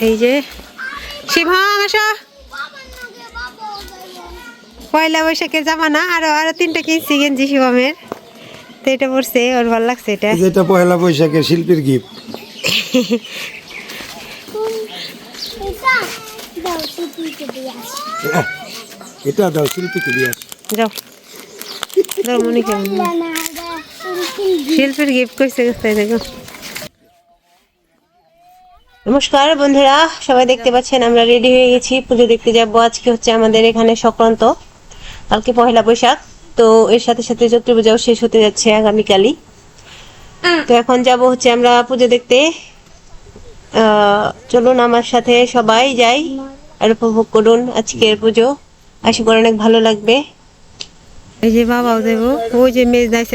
এই যে শিবম আসো। পয়লা বৈশাখের জামা না আরও আরও তিনটা কিনছি গেঞ্জি শিবমের। তো এটা পড়ছে ওর ভালো লাগছে এটা। যেটা পয়লা বৈশাখের শিল্পীর গিফট এটা দাও শিল্পীকে দিয়ে আসো। যাও। যাও মনে কেমন শিল্পীর গিফট করছে দেখো। নমস্কার বন্ধুরা সবাই দেখতে পাচ্ছেন আমরা রেডি হয়ে গেছি। পুজো দেখতে যাব। আজকে হচ্ছে আমাদের এখানে সংক্রান্ত কালকে পহেলা বৈশাখ। তো এর সাথে সাথে চৈত্র পূজাও শেষ হতে যাচ্ছে আগামীকালই। তো এখন যাব হচ্ছে আমরা পুজো দেখতে। আহ, চলুন আমার সাথে সবাই যাই আর উপভোগ করুন আজকের পুজো। আশা করি অনেক ভালো লাগবে। এই যে বাবাও দেব ওই যে মেজ দাইছে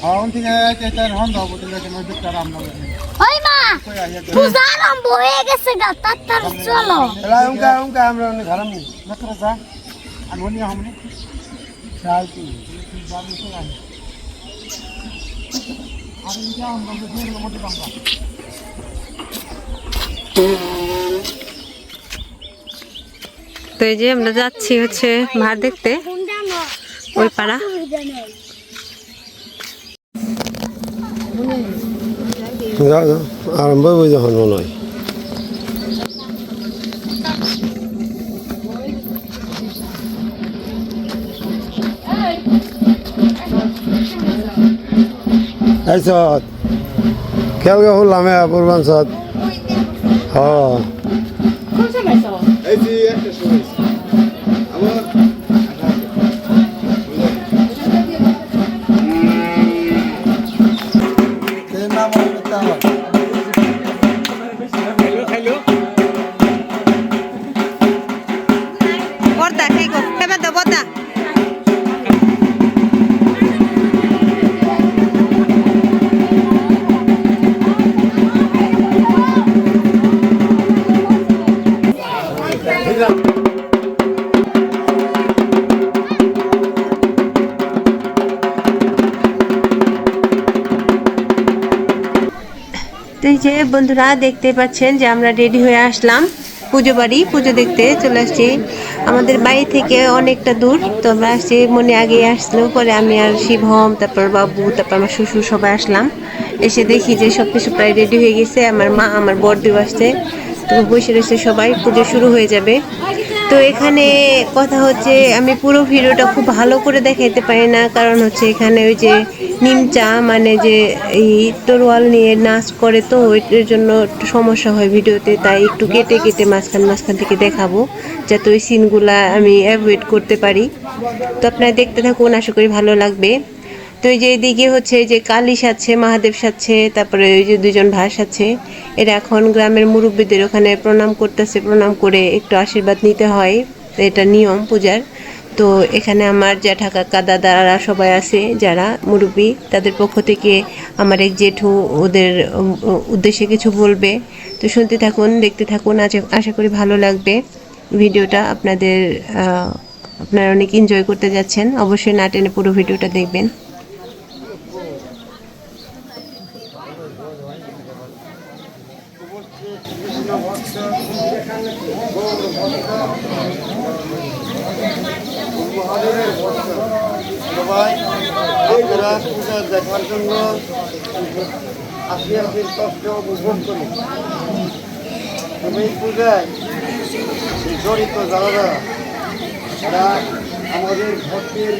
মেজদা তা আপনি না গেলে তারা তো হুন্ডাই নিয়ে যাবার বাড়ি ওই মা পূজা আরম্ভ হয়ে গেছে গা তাড়াতাড়ি চলো। এলা উনকা উনকা আমরা অনেক হারাম নি তো এই যে আমরা যাচ্ছি হচ্ছে ভার দেখতে ওই পাড়া যাও যাও আরম্ভ হইব যখন মনে হয়। এই সত খেলগে হলাম হ্যাঁ। পূর্বান বন্ধুরা দেখতে পাচ্ছেন যে আমরা রেডি হয়ে আসলাম। পুজো বাড়ি, পুজো দেখতে চলে আসছি। আমাদের বাড়ি থেকে অনেকটা দূর, তো আমরা আসছি মনে আগে আসলো পরে আমি আর শিবম তারপর বাবু, তারপর আমার শ্বশুর সবাই আসলাম। এসে দেখি যে সব কিছু প্রায় রেডি হয়ে গেছে। আমার মা, আমার বড়দিও আসছে। তো বসে রয়েছে সবাই, পুজো শুরু হয়ে যাবে। তো এখানে কথা হচ্ছে, আমি পুরো ভিডিওটা খুব ভালো করে দেখাইতে পারি না, কারণ হচ্ছে এখানে ওই যে নিমচা মানে যে এই তরোয়াল নিয়ে নাচ করে তো ওইটার জন্য একটু সমস্যা হয় ভিডিওতে, তাই একটু কেটে কেটে মাঝখান মাঝখান থেকে দেখাবো, যাতে ওই সিনগুলা আমি অ্যাভয়েড করতে পারি। তো আপনারা দেখতে থাকুন, আশা করি ভালো লাগবে। তো এই যে এদিকে হচ্ছে যে কালী সাজছে, মহাদেব সাচ্ছে তারপরে ওই যে দুজন ভাস আছে এরা এখন গ্রামের মুরব্বীদের ওখানে প্রণাম করতেছে, প্রণাম করে একটু আশীর্বাদ নিতে হয়, এটা নিয়ম পূজার। তো এখানে আমার জ্যাঠা কাকা, দাদারা সবাই আছে, যারা মুরব্বী, তাদের পক্ষ থেকে আমার এক জেঠু ওদের উদ্দেশ্যে কিছু বলবে। তো শুনতে থাকুন, দেখতে থাকুন আশা করি ভালো লাগবে। ভিডিওটা আপনাদের আপনারা অনেক এনজয় করতে যাচ্ছেন, অবশ্যই না টেনে পুরো ভিডিওটা দেখবেন। আসি কষ্ট উপভোগ করি। তবে এই পূজায় জড়িত যারা তারা আমাদের ভক্তের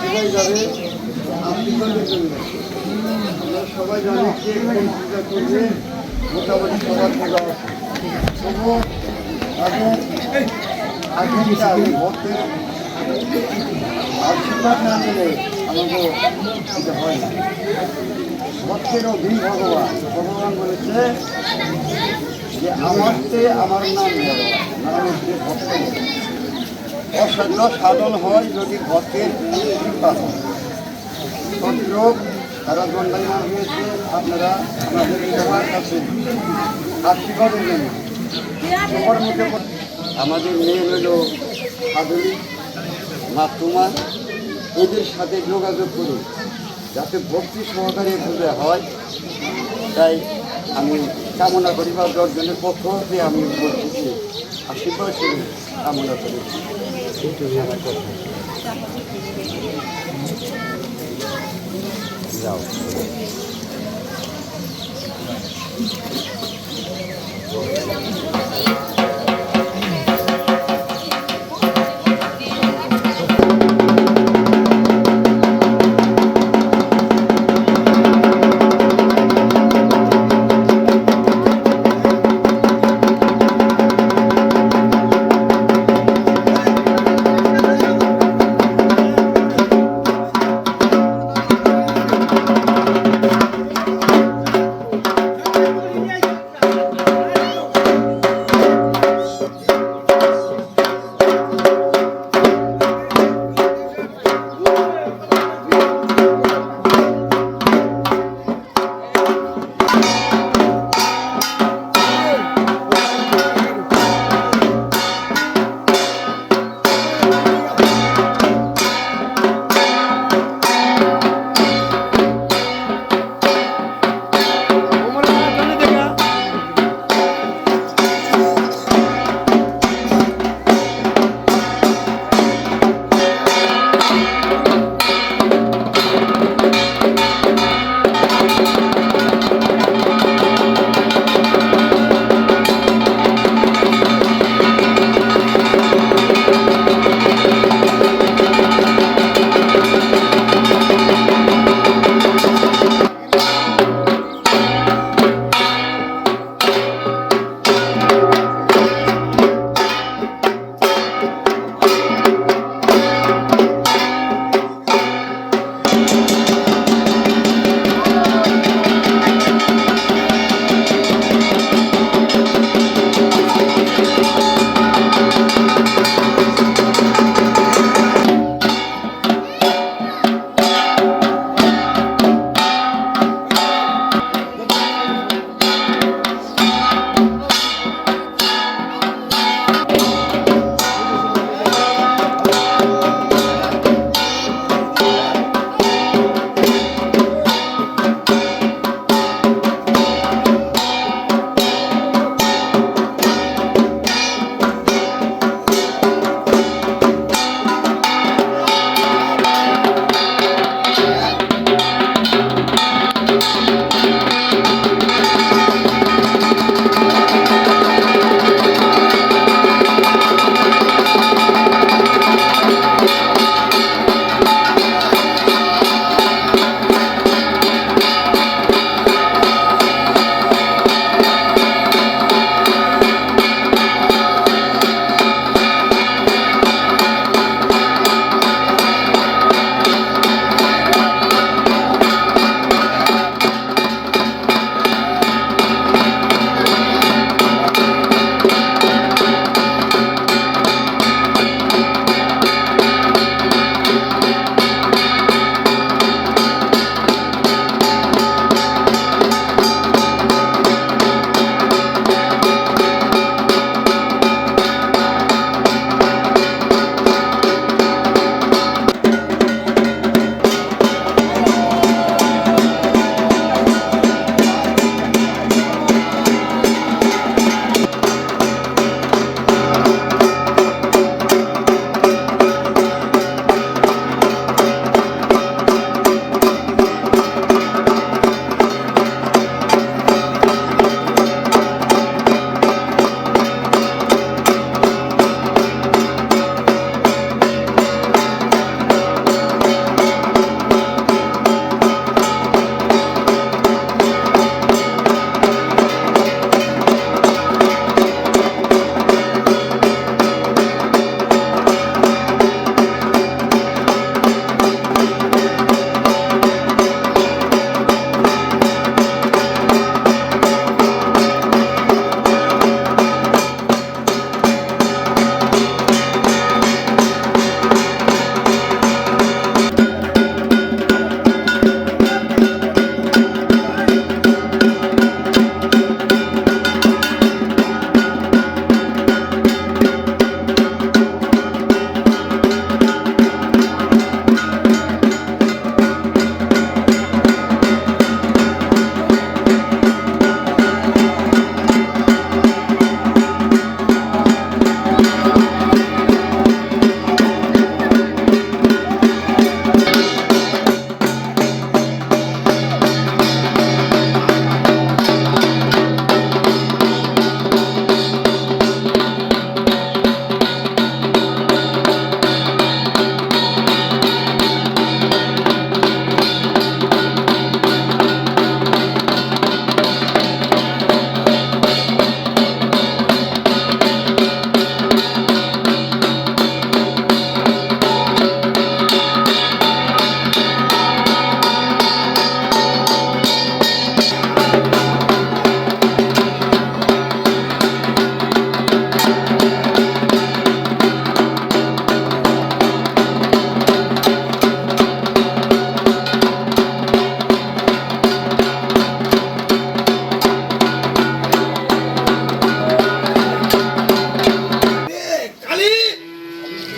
সবাই যাবে জন্য আমরা সবাই জানি কে কোন পূজা করবে, মোটামুটি সবার পূজা আছে। তবুও আগে আজকে ভক্তের আশীর্বাদ না নিলে এটা হয় না ভক্তেরও দিন ভগবান ভগবান বলেছে যে আমার চেয়ে আমার নাম নাম হচ্ছে ভক্ত অসাধ্য সাধন হয় যদি ভক্তের কৃপা হয় সদ্যোগ তারা দণ্ডায়মান হয়েছে আপনারা আমাদের সবার কাছে আশীর্বাদের জন্য সবার বল- আমাদের মেয়ে হলো সাধনী মাতুমা। এদের সাথে যোগাযোগ করুন, যাতে ভক্তি সহকারে পুজো হয় তাই আমি কামনা করি বা দশজনের পক্ষ হতে আমি বলতেছি আশীর্বাদ করি কামনা করি এইটুকুই আমার কথা যাও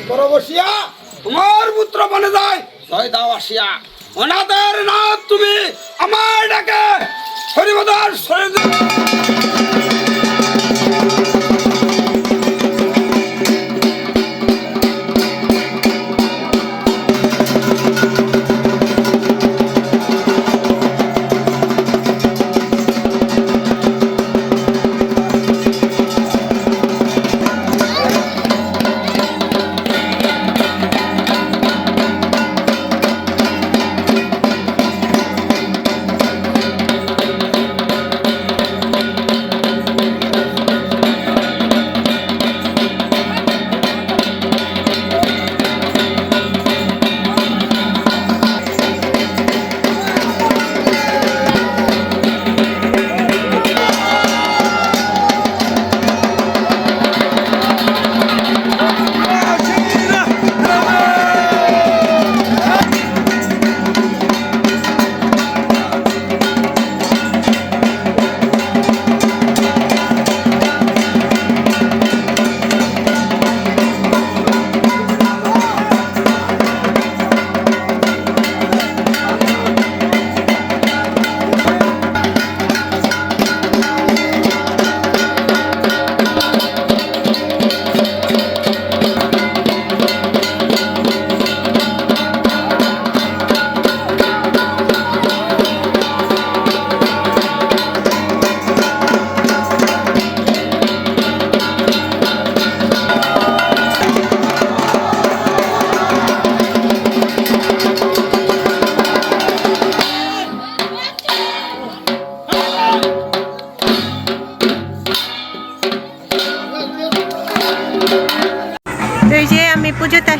বসিয়া তোমার পুত্র বনে যায়। জয় দাও আসিয়া অনাথের নাথ তুমি আমার ডাকে। হরিবদার শরীর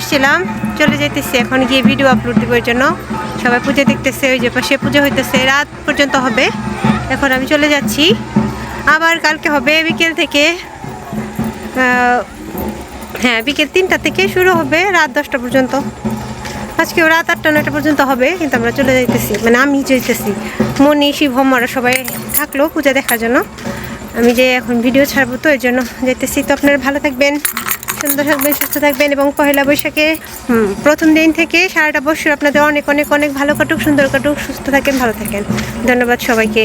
আসছিলাম, চলে যেতেছি এখন গিয়ে ভিডিও আপলোড দেওয়ার জন্য। সবাই পুজো দেখতেছে, ওই যে পাশে পুজো হইতেছে, রাত পর্যন্ত হবে। এখন আমি চলে যাচ্ছি। আবার কালকে হবে, বিকেল থেকে হ্যাঁ বিকেল তিনটা থেকে শুরু হবে, রাত দশটা পর্যন্ত। আজকেও রাত আটটা, নয়টা পর্যন্ত হবে, কিন্তু আমরা চলে যাইতেছি। মানে আমি যাইতেছি। মনি, শিবম, ওরা সবাই থাকল পূজা দেখার জন্য। আমি যে এখন ভিডিও ছাড়বো তো এর জন্য যেতেছি তো আপনারা ভালো থাকবেন, সুন্দর থাকবেন, সুস্থ থাকবেন এবং পহেলা বৈশাখে প্রথম দিন থেকে সারাটা বছর আপনাদের অনেক অনেক অনেক ভালো কাটুক, সুন্দর কাটুক, সুস্থ থাকেন, ভালো থাকেন। ধন্যবাদ সবাইকে।